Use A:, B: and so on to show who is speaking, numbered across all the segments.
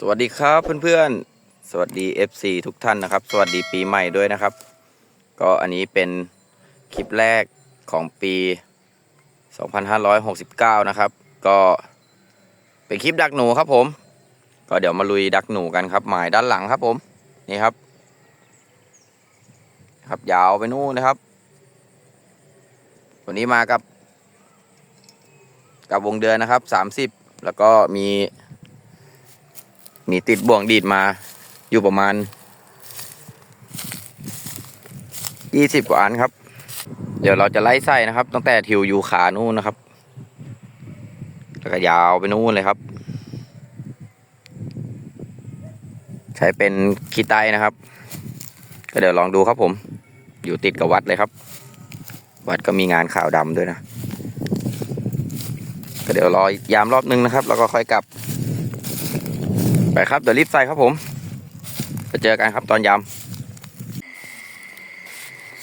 A: สวัสดีครับเพื่อนๆ สวัสดี FC ทุกท่านนะครับ สวัสดีปีใหม่ด้วยนะครับ ก็อันนี้เป็นคลิปแรกของปี 2569 นะครับ ก็เป็นคลิปดักหนูครับผม ก็เดี๋ยวมาลุยดักหนูกันครับ หมายด้านหลังครับผม นี่ครับ ครับยาวไปนู่นนะครับ วันนี้มากับ กับวงเดือนนะครับ 30 แล้วก็มี มีติดบ่วงดีดมาอยู่ประมาณ20กว่าอันครับ เดี๋ยวเราจะไล่ไส้นะครับ ตั้งแต่ทิวอยู่ขานู่นนะครับแล้วก็ยาวไปนู่นเลยครับ ใช้เป็นขี้ไตนะครับ ก็เดี๋ยวลองดูครับผม อยู่ติดกับวัดเลยครับ วัดก็มีงานข่าวดำด้วยนะ ก็เดี๋ยวรอยามรอบนึงนะครับ แล้วก็ค่อยกลับ ไปครับ เดี๋ยวรีบใส่ครับผมไปเจอกันครับตอนยาม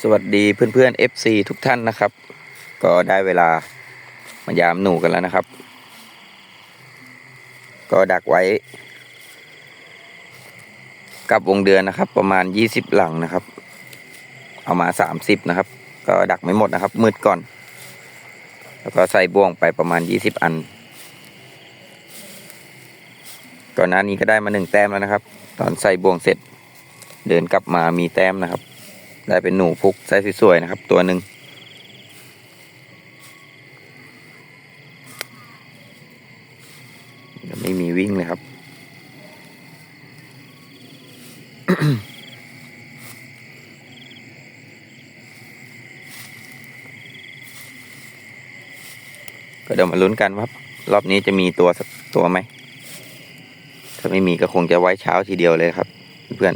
A: สวัสดีเพื่อนๆ FC ทุกท่านนะครับ ก็ได้เวลามายามหนูกันแล้วนะครับ ก็ดักไว้ กับวงเดือนนะครับ ประมาณ 20 หลังนะครับ เอามา 30 นะครับ ก็ดักไม่หมดนะครับ มืดก่อน แล้วก็ใส่บ่วงไปประมาณ 20 อัน ก่อนหน้านี้ก็ได้มาหนึ่งแต้มแล้วนะครับ ตอนใส่บ่วงเสร็จ เดินกลับมามีแต้มนะครับ ได้เป็นหนูพุกไซส์สวยๆนะครับ ตัวหนึ่งไม่มีวิ่งเลยครับก็เดี๋ยวมาลุ้นกันว่ารอบนี้จะมีตัวสักตัวไหม ถ้าไม่มีก็คงจะไว้เช้าทีเดียวเลยครับ เพื่อน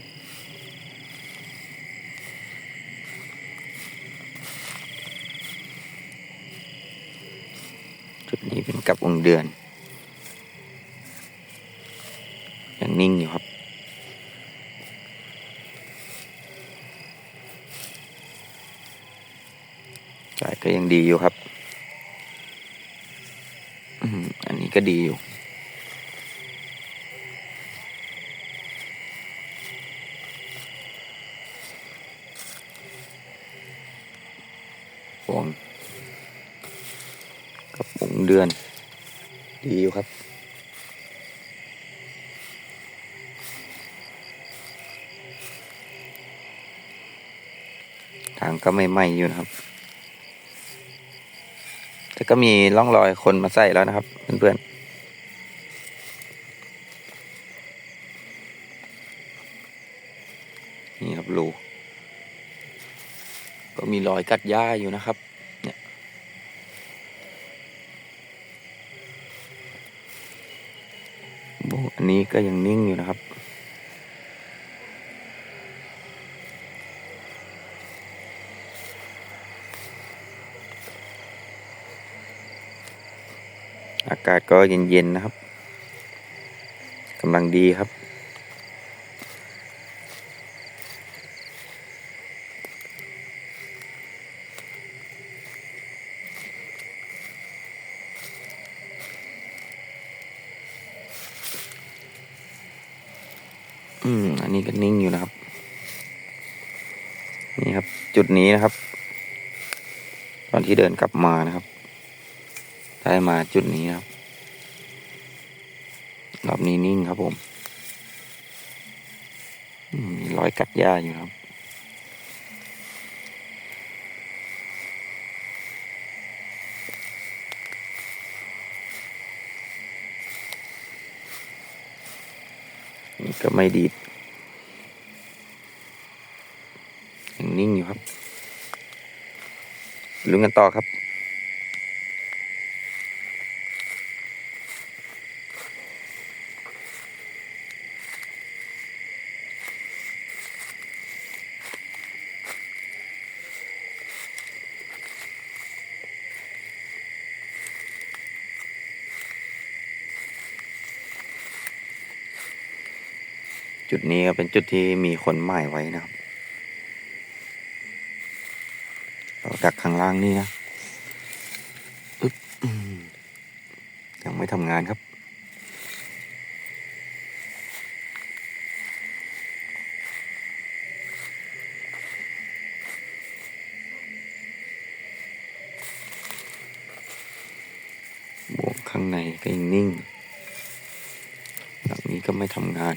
A: จุดนี้เป็นกับวงเดือนยังนิ่งอยู่ครับสายก็ยังดีอยู่ครับ อันนี้ก็ดีอยู่ วงกับวงเดือน ดีอยู่ครับ ทางก็ไม่ไหม้อยู่นะครับ แต่ก็มีร่องรอยคนมาใส่แล้วนะครับ เพื่อนๆ นี่ครับรู กัดหญ้าอยู่นะครับ เนี่ยโบอันนี้ก็ยังนิ่งอยู่นะครับ อากาศก็เย็นๆนะครับกำลังดีครับ อันนี้ก็นิ่งอยู่นะครับ นี่ครับ จุดนี้นะครับ ตอนที่เดินกลับมานะครับ ได้มาจุดนี้นครับรอบนี้นิ่งครับผมมีรอยกัดหญ้าอยู่ครับก็ไม่ดีดยังนิ่งอยู่ครับ ลุ้นกันต่อครับ จุดนี้ก็เป็นจุดที่มีคนหมายไว้นะครับ จากข้างล่างนี่นะยังไม่ทำงานครับ ในก็ยังนิ่ง หลังนี้ก็ไม่ทำงาน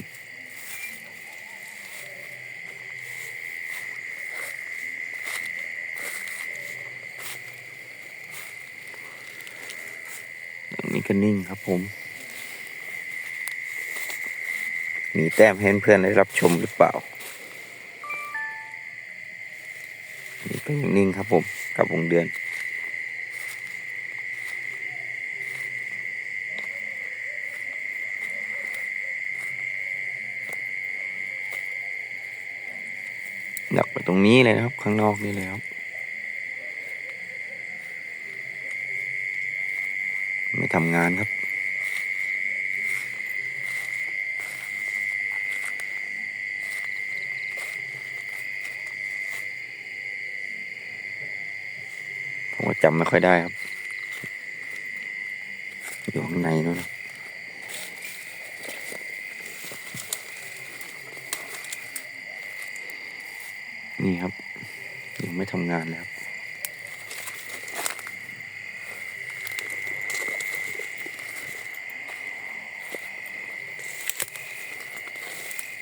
A: หลังนี้ก็นิ่งครับผม มีแต้มให้เพื่อนได้รับชมหรือเปล่า นี่ก็ยังนิ่งครับผมกับวงเดือนดักไปตรงนี้เลยนะครับ ข้างนอกนี่เลยครับ ไม่ทำงานครับ ผมก็จำไม่ค่อยได้ครับ อยู่ข้างในนู้นนะนี่ครับ ยังไม่ทำงานเลยครับ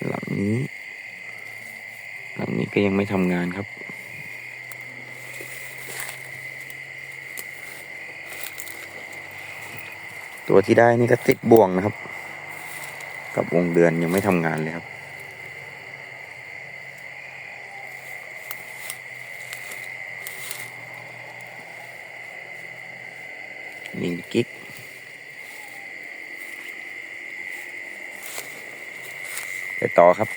A: หลังนี้ หลังนี้ ก็ยังไม่ทำงานครับ ตัวที่ได้นี่ก็ติดบ่วงนะครับ กับวงเดือนยังไม่ทำงานเลยครับนี่กิ๊กไปต่อครับ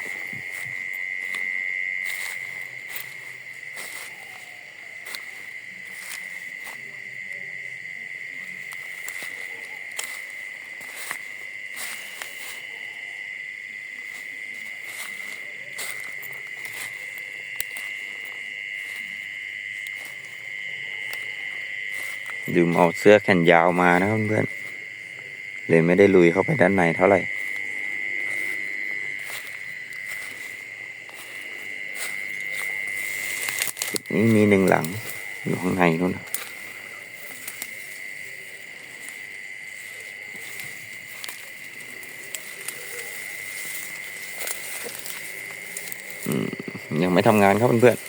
A: ดื่มเอาเสื้อแขนยาวมานะเพื่อนๆเลยไม่ได้ลุยเข้าไปด้านในเท่าไหร่นี่มีหนึ่งหลังอยู่ข้างในนู่นยังไม่ทำงานครับเพื่อนๆ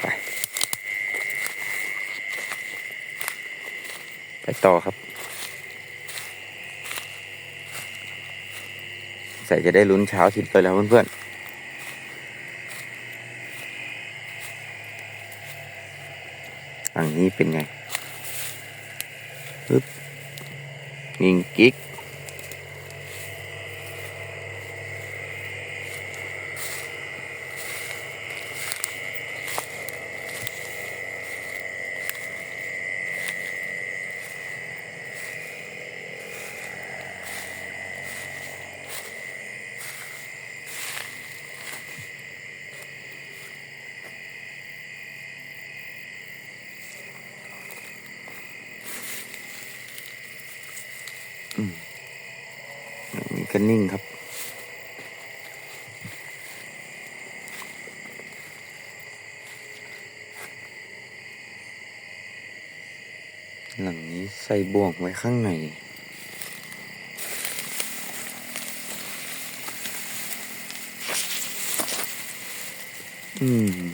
A: ไป ไปต่อครับใส่จะได้ลุ้นเช้าทิศไปแล้วเพื่อนๆฝั่งนี้เป็นไงปึ๊บยิงกิ๊ก ฝั่งนี้ก็นิ่งครับ หลังนี้ ใส่บ่วงไว้ข้างในอืม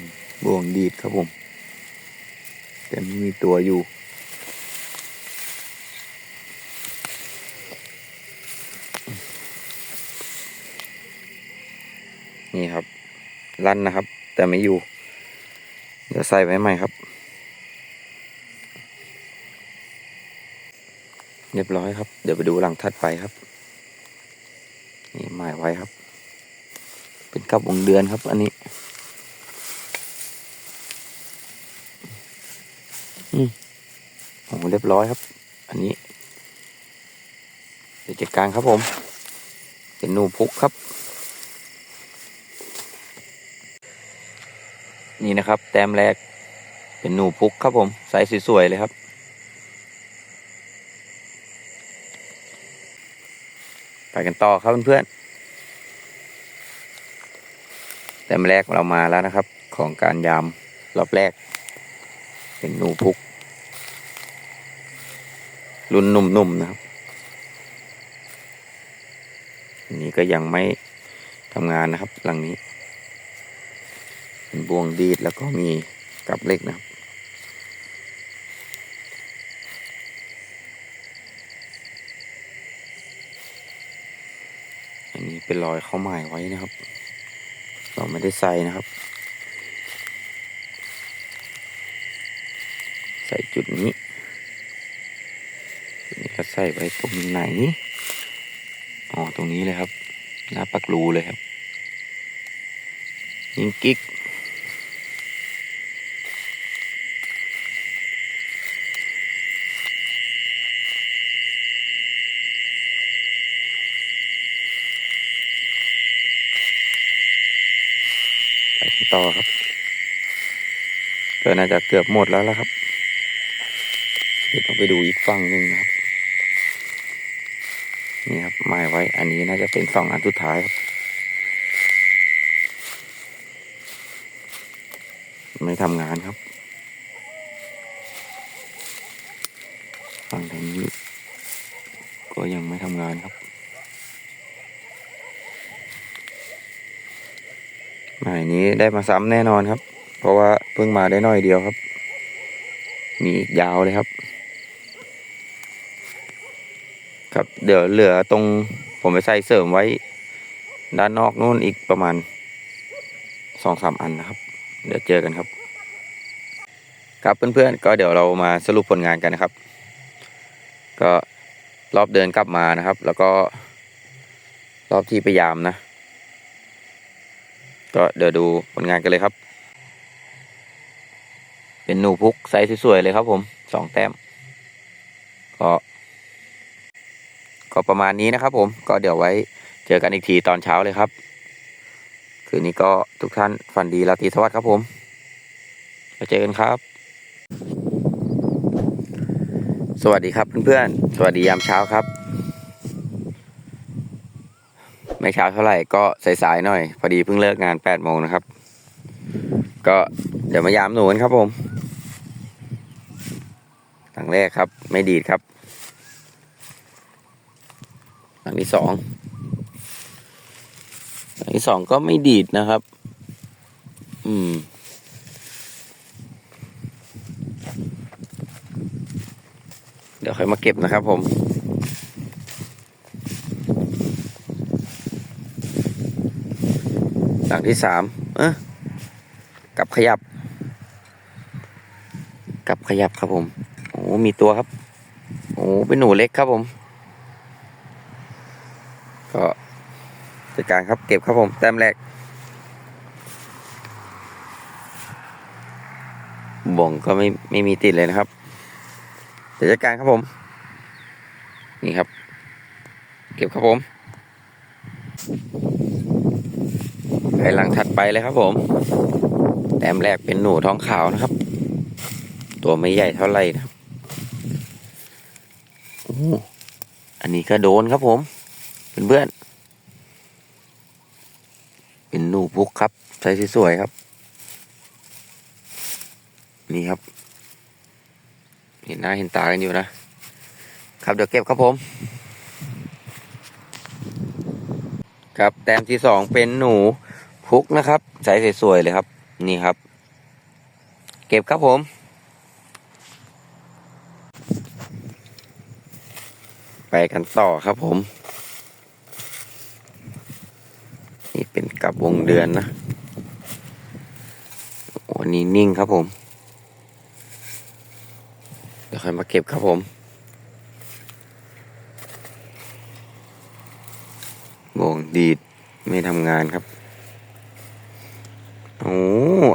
A: บ่วงดีดครับผม แต่ไม่มีตัวอยู่นี่ครับ ลั่นนะครับ แต่ไม่อยู่ เดี๋ยวใส่ไว้ใหม่ครับ รียบร้อยครับ เดี๋ยวไปดูหลังถัดไปครับ นี่หมายไว้ครับ เป็นกับวงเดือนครับ อันนี้อืมโอ้เรียบร้อยครับ อันนี้เดี๋ยวจัดการครับผม เป็นหนูพุกครับ นี่นะครับ แต้มแรกเป็นหนูพุกครับผมใส่สวยๆเลยครับ ไปกันต่อครับเพื่อนๆแต้มแรกเรามาแล้วนะครับ ของการยามรอบแรก เป็นหนูพุก รุ่นหนุ่มๆนะครับอันนี้ก็ยังไม่ทำงานนะครับหลังนี้ เป็นบวงดีดแล้วก็มีกับเล็กนะครับ อันนี้เป็น รอยเข้าหมายไว้นะครับ เราไม่ได้ใส่นะครับ ใส่จุดนี้นี่ก็ใส่ไว้ตรงไหนอ๋อตรงนี้เลยครับหน้าปักรูเลยครับ ยิงกิ๊ก ไปกันต่อครับ ก็น่าจะเกือบหมดแล้วละครับ เดี๋ยวต้องไปดูอีกฝั่งหนึ่งนะครับ นี่ครับหมายไว้อันนี้น่าจะเป็นสองอันสุดท้ายครับ ไม่ทำงานครับฝั่งทางนี้ก็ยังไม่ทำงานครับหมายนี้ได้มาซ้ำแน่นอนครับ เพราะว่า เพิ่งมาได้น้อยเดียวครับ มีอีกยาวเลยครับ ครับเดี๋ยวเหลือตรงผมไปใส่เสริมไว้ ด้านนอกนู่นอีกประมาณสองสามอันนะครับ เดี๋ยวเจอกันครับ ครับเพื่อนๆก็เดี๋ยวเรามาสรุปผลงานกันนะครับ ก็รอบเดินกลับมานะครับ แล้วก็รอบที่พยายามนะ ก็เดี๋ยวดูผลงานกันเลยครับ หนูพุกไซส์สวยๆเลยครับผมสองแต้มก็ก็ประมาณนี้นะครับผมก็เดี๋ยวไว้เจอกันอีกทีตอนเช้าเลยครับ คืนนี้ก็ทุกท่านฝันดีราตรีสวัสดิ์ครับผมแล้วเจอกันครับ สวัสดีครับเพื่อนๆ สวัสดียามเช้าครับ ไม่เช้าเท่าไหร่ก็สายๆหน่อย พอดีเพิ่งเลิกงานแปดโมงนะครับ ก็เดี๋ยวมายามหนูกันครับผม หลังแรกครับ ไม่ดีดครับ หลังที่สองหลังที่สองก็ไม่ดีดนะครับ อืมเดี๋ยวค่อยมาเก็บนะครับผม หลังที่สามเออกลับขยับ กลับขยับครับผม อ้มีตัวครับ โอ้เป็นหนูเล็กครับผม ก็จัดการครับเก็บครับผม แต้มแรกบ่งก็ไม่ไม่มีติดเลยนะครับเดี๋ยวจัดการครับผม นี่ครับ เก็บครับผมไปหลังถัดไปเลยครับผม แต้มแรกเป็นหนูท้องขาวนะครับ ตัวไม่ใหญ่เท่าไหร่นะ อันนี้ก็โดนครับผม เป็นเพื่อน เป็นหนูพุกครับใส่สวยๆครับ นี่ครับ เห็นหน้าเห็นตากันอยู่นะ ครับเดี๋ยวเก็บครับผม ครับแต้มที่สองเป็นหนูพุกนะครับใส่สวยๆเลยครับ นี่ครับ เก็บครับผม ไปกันต่อครับผม นี่เป็นกับวงเดือนนะวันนี้นิ่งครับผม เดี๋ยวค่อยมาเก็บครับผม วงดีดไม่ทำงานครับโอ้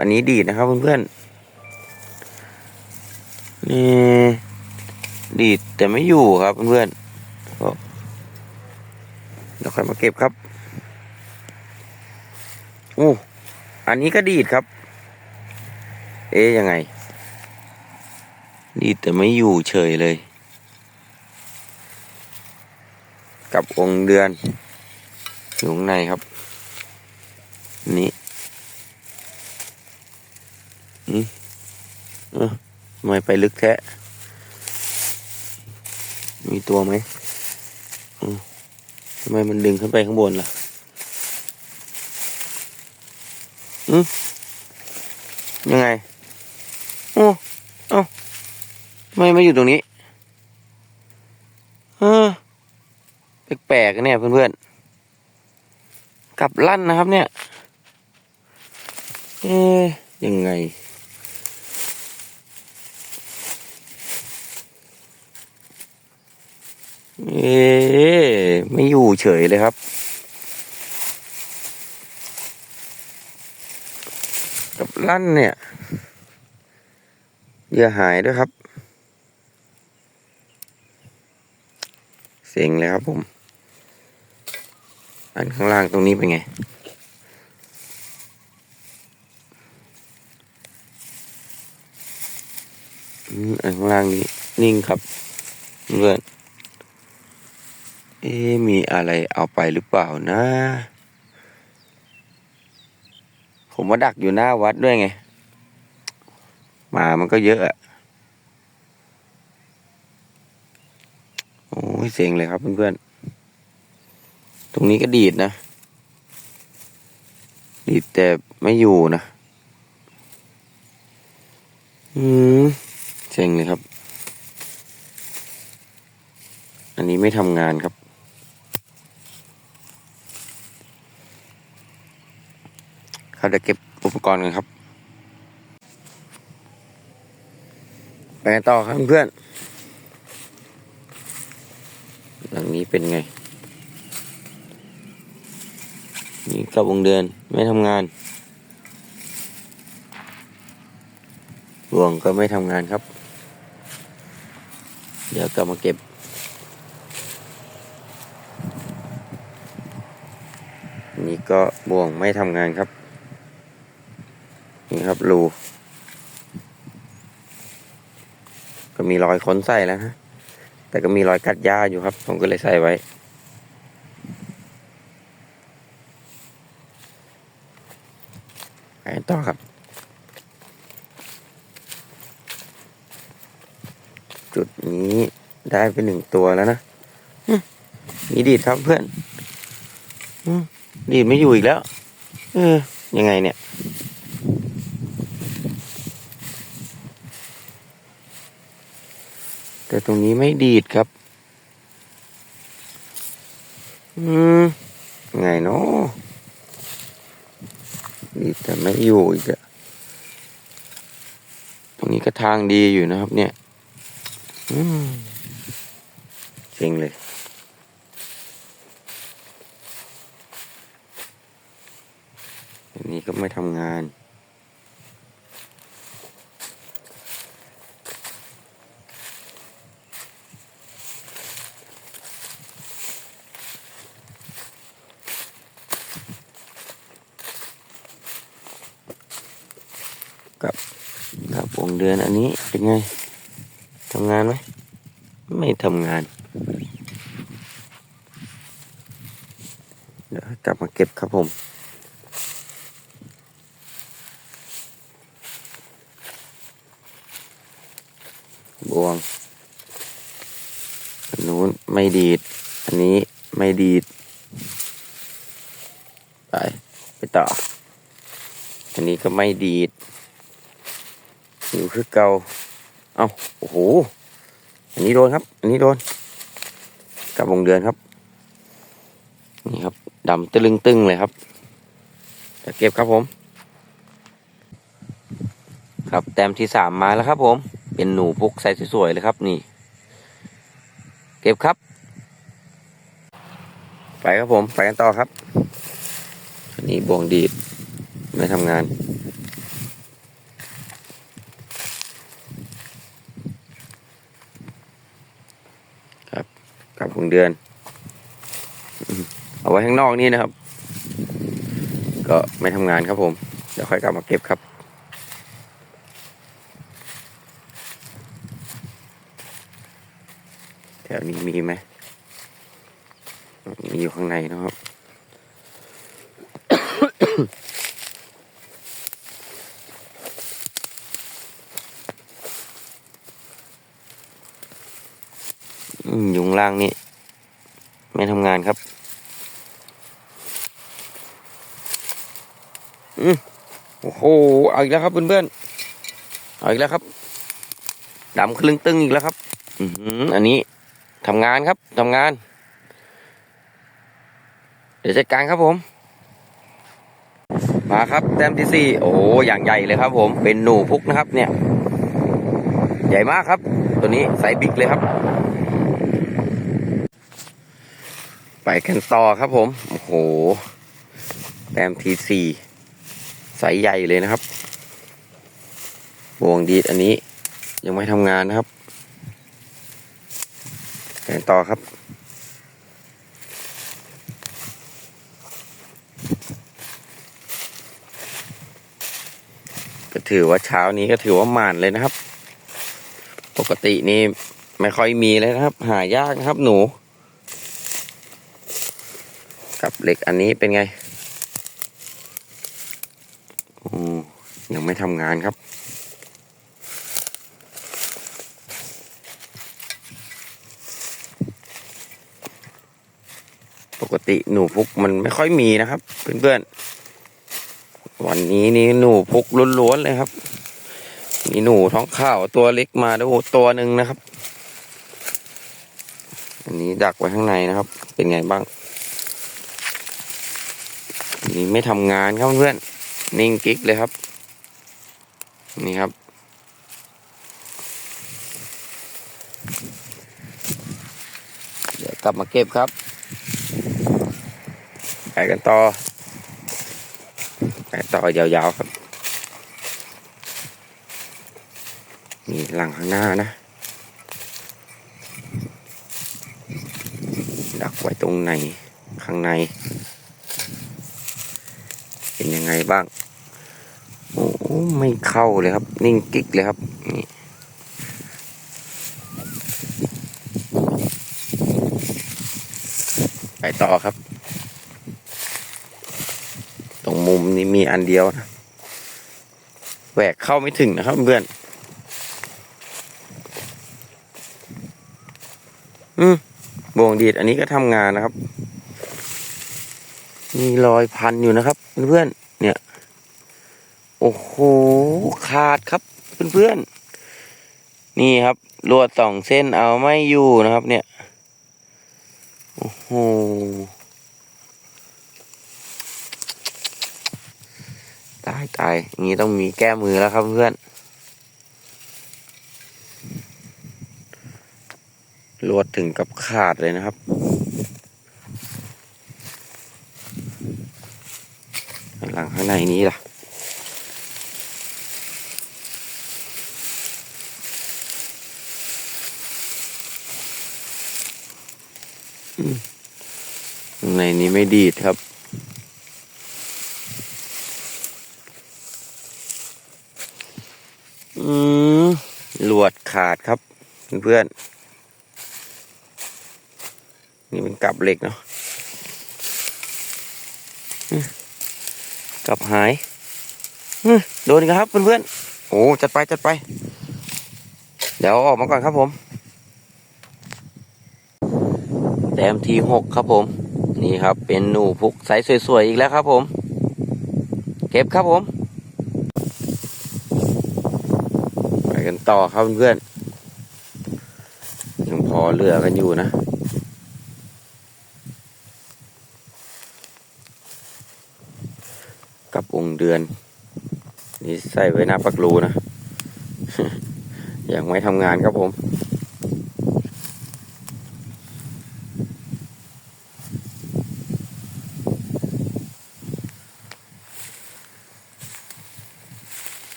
A: อันนี้ดีดนะครับเพื่อนๆนี่ดีดแต่ไม่อยู่ครับเพื่อนๆ เดี๋ยวค่อยมาเก็บครับโอ้อันนี้ก็ดีดครับ เอ๊ยยังไง ดีดแต่ไม่อยู่เฉยเลย กับองค์เดือน อยู่ข้างในครับ นี่อืมเออทำไมไปลึกแท้ มีตัวไหม ทำไมมันดึงขึ้นไปข้างบนล่ะอืมยังไง โอ้เอ้าทำไมมาอยู่ตรงนี้เออแปลกๆนเนี่ยเพื่อนๆกลับลั่นนะครับเนี่ย เอ๊ยยังไง เอ๊ไม่อยู่เฉยเลยครับ กับลั่นเนี่ย อย่าหายด้วยครับ เสียงเลยครับผม อันข้างล่างตรงนี้เป็นไงอันข้างล่างนี้นิ่งครับเพื่อน เอ๊มีอะไรเอาไปหรือเปล่านะ ผมว่าดักอยู่หน้าวัดด้วยไง มามันก็เยอะอะโอ้ยเสียงเลยครับเพื่อนๆ ตรงนี้ก็ดีดนะ ดีดแต่ไม่อยู่นะ อืมเซ็งเลยครับ อันนี้ไม่ทำงานครับ เขาจะเก็บอุปกรณ์กันครับ ไปต่อครับเพื่อน หลังนี้เป็นไง นี่กับวงเดือนไม่ทำงานรวงก็ไม่ทำงานครับ เดี๋ยวกลับมาเก็บนี่ก็บ่วงไม่ทำงานครับ รับรู ก็มีรอยค้นใส่แล้วฮะ แต่ก็มีรอยกัดหญ้าอยู่ครับ ผมก็เลยใส่ไว้ ไปกันต่อครับ จุดนี้ได้ไปหนึ่งตัวแล้วนะอืมมีดีดครับเพื่อนอืมดีดไม่อยู่อีกแล้ว เออ ยังไงเนี่ย แต่ตรงนี้ไม่ดีดครับ อืม ไงเนาะดีดแต่ไม่อยู่อีกอะตรงนี้ก็ทางดีอยู่นะครับ เนี่ย อืมเจ๋งเลยอันนี้ก็ไม่ทำงาน วงเดือนอันนี้เป็นไงทำงานไหมไม่ทำงาน เดี๋ยวกลับมาเก็บครับผมบวง อันนู้นไม่ดีด อันนี้ไม่ดีด ไป ไปต่อ อันนี้ก็ไม่ดีด คือเก่า เอาโอ้โห อันนี้โดนครับ อันนี้โดน กับวงเดือนครับ นี่ครับดำตะลึงตึงเลยครับ จะเก็บครับผม ครับแต้มที่สามมาแล้วครับผม เป็นหนูพุกใส่สวยๆเลยครับ นี่ เก็บครับ ไปครับผม ไปกันต่อครับ อันนี้บ่วงดีดไม่ทำงาน ครับกับวง เดือน เอาไว้ข้างนอกนี่นะครับ ก็ไม่ทำงานครับผม เดี๋ยวค่อยกลับมาเก็บครับ แถวนี้มีไหมมีอยู่ข้างในนะครับยุงล่างนี่ ไม่ทำงานครับ อืมโอ้โหเอาอีกแล้วครับเพื่อนๆเอาอีกแล้วครับดำคลึงตึงอีกแล้วครับ อืออันนี้ทำงานครับทำงาน เดี๋ยวจัดการครับผม มาครับแต้มที่สี่โอ้โหอย่างใหญ่เลยครับ ผมเป็นหนูพุกนะครับ เนี่ย ใหญ่มากครับ ตัวนี้ไซส์บิ๊กเลยครับ ไปกันต่อครับผม โอ้โห แต้มทีสี่ไซส์ใหญ่เลยนะครับวงดีดอันนี้ยังไม่ทำงานนะครับไปกันต่อครับ ก็ถือว่าเช้านี้ก็ถือว่าหมานเลยนะครับ ปกตินี่ไม่ค่อยมีเลยนะครับ หายากนะครับหนูับเหล็กอันนี้เป็นไงอมยังไม่ทำงานครับ ปกติหนูพุกมันไม่ค่อยมีนะครับ เพื่อนๆ วันนี้นี่หนูพุกล้วนๆเลยครับ มีหนูท้องข้าวตัวเล็กมาดูตัวหนึ่งนะครับ อันนี้ดักไว้ข้างในนะครับ เป็นไงบ้าง นี่ไม่ทำงานครับเพื่อนนิ่งกิ๊กเลยครับ นี่ครับ เดี๋ยวกลับมาเก็บครับ ไปกันต่อ ไปต่อยาวๆครับ นี่หลังข้างหน้านะ ดักไว้ตรงไหน ข้างใน เป็นยังไง บ้างโอ้ไม่เข้าเลยครับ นิ่งกิ๊กเลยครับนี่ไปต่อครับ ตรงมุมนี้มีอันเดียวนะแหวกเข้าไม่ถึงนะครับเพื่อนอืมบ่วงดีดอันนี้ก็ทำงานนะครับ มีรอยพันอยู่นะครับเพื่อนๆ เนี่ย โอ้โห ขาดครับเพื่อนๆ นี่ครับลวดสองเส้นเอาไม่อยู่นะครับ เนี่ย โอ้โห ตายตายอย่างนี้ต้องมีแก้มือแล้วครับเพื่อนลวดถึงกับขาดเลยนะครับ หลังข้างในนี้ล่ะข้างในนี้ไม่ดีดครับอืมลวดขาดครับ เพื่อนนี่เป็นกับเหล็กเนาะ อืมกับหายโดนครับเพื่อนๆโอ้จัดไปจัดไป เดี๋ยวออกมาก่อนครับผมแต้มทีหกครับผม นี่ครับ เป็นหนูพุกไซส์สวยๆอีกแล้วครับผม เก็บครับผม ไปกันต่อครับเพื่อนๆยังพอเหลือกันอยู่นะ กับองค์ เดือน นี่ใส่ไว้หน้าปักรูนะ ยังไม่ทำงานครับผม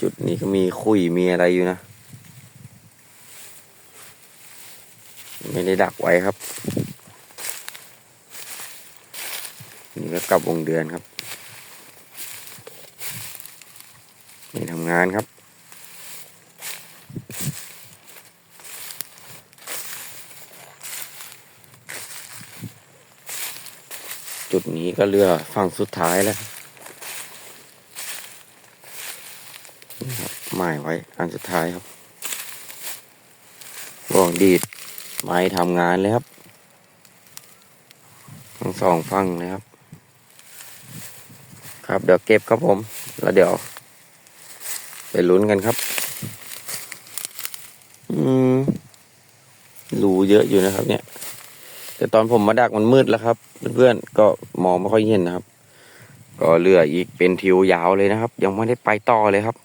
A: จุดนี้ก็มีคุยมีอะไรอยู่นะ ไม่ได้ดักไว้ครับนี่ก็กลับวงเดือนครับ นี่ทำ งานครับ จุดนี้ก็เรือฝั่งสุดท้ายแล้วนะครับหมายไว้อันสุดท้ายครับวงดีดไม้ทำงานเลยครับ ทั้งสองฝั่งเลยครับ ครับเดี๋ยวเก็บครับผม แล้วเดี๋ยว ไปลุ้นกันครับ อืมรูเยอะอยู่นะครับ เนี่ย แต่ตอนผมมาดักมันมืดแล้วครับ เพื่อนๆก็มองไม่ค่อยเห็นนะครับ ก็เหลืออีกเป็นทิวยาวเลยนะครับ ยังไม่ได้ไปต่อเลยครับ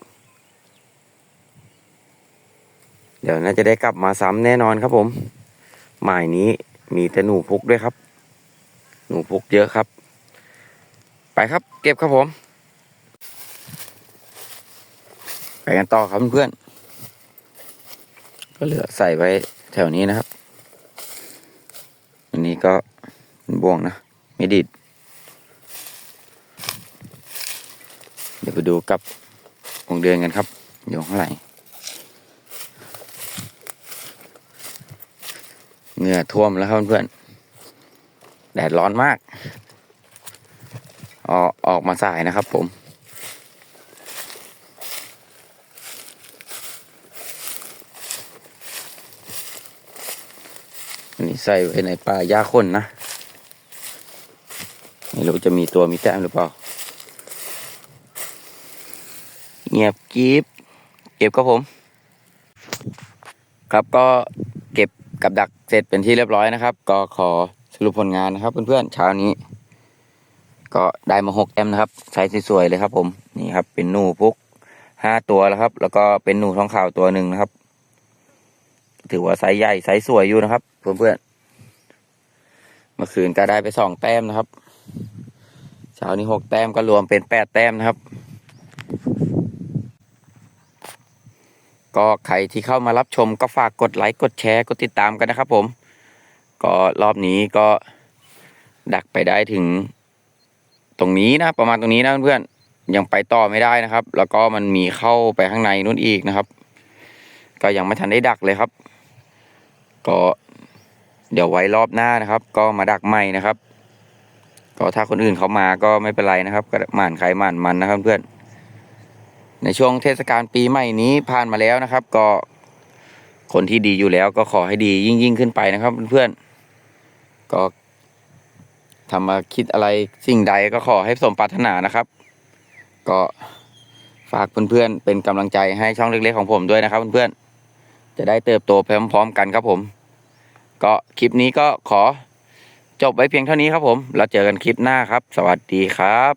A: เดี๋ยวน่าจะได้กลับมาซ้ำแน่นอนครับผม หมายนี้มีแต่หนูพุกด้วยครับ หนูพุกเยอะครับ ไปครับ เก็บครับผม ไปกันต่อครับเพื่อนก็เหลือใส่ไว้แถวนี้นะครับ อันนี้ก็เป็นบ่วงนะ ไม่ดิด เดี๋ยวไปดูกับวงเดือนกันครับ อยู่ข้างหลังเหงื่อท่วมแล้วครับเพื่อนแดดร้อนมาก ออกออกมาสายนะครับผม อันนี้ ใส่ไว้ในป่าหญ้าข้นนะไม่รู้จะมีตัวมีแต้มหรือเปล่า เงียบกริบเก็บครับผม ครับก็เก็บกับดักเสร็จเป็นที่เรียบร้อยนะครับ ก็ขอสรุปผลงานนะครับ เพื่อนๆเช้านี้ ก็ได้มาหกแอมนะครับใช้สวยๆเลยครับ ผมนี่ครับ เป็นหนูพุกห้าตัวแล้วครับ แล้วก็เป็นหนูท้องขาวตัวหนึ่งนะครับ ถือว่าไซส์ใหญ่ไซส์สวยอยู่นะครับ เพื่อนๆ เมื่อคืนก็ได้ไปสองแต้มนะครับ เช้านี้หกแต้มก็รวมเป็นแปดแต้มนะครับ ก็ใครที่เข้ามารับชมก็ฝากกดไลค์กดแชร์กดติดตามกันนะครับ ผม ก็รอบนี้ก็ดักไปได้ถึง ตรงนี้นะประมาณตรงนี้นะเพื่อนๆยังไปต่อไม่ได้นะครับ แล้วก็มันมีเข้าไปข้างในนู้นอีกนะครับ ก็ยังไม่ทันได้ดักเลยครับ ก็ เดี๋ยวไว้รอบหน้านะครับ ก็มาดักใหม่นะครับ ก็ถ้าคนอื่นเขามาก็ไม่เป็นไรนะครับก็หมั่นใครหมั่นมันนะครับเพื่อน ในช่วงเทศกาลปีใหม่นี้ผ่านมาแล้วนะครับ ก็คนที่ดีอยู่แล้วก็ขอให้ดียิ่งยิ่งขึ้นไปนะครับเพื่อนๆก็ทำมาคิดอะไรสิ่งใดก็ขอให้สมปรารถนานะครับ ก็ฝากเพื่อนๆเป็นกำลังใจให้ช่องเล็กๆของผมด้วยนะครับเพื่อนๆจะได้เติบโตไปพร้อมๆกันครับผม ก็คลิปนี้ก็ขอจบไว้เพียงเท่านี้ครับผมแล้วเจอกันคลิปหน้าครับ สวัสดีครับ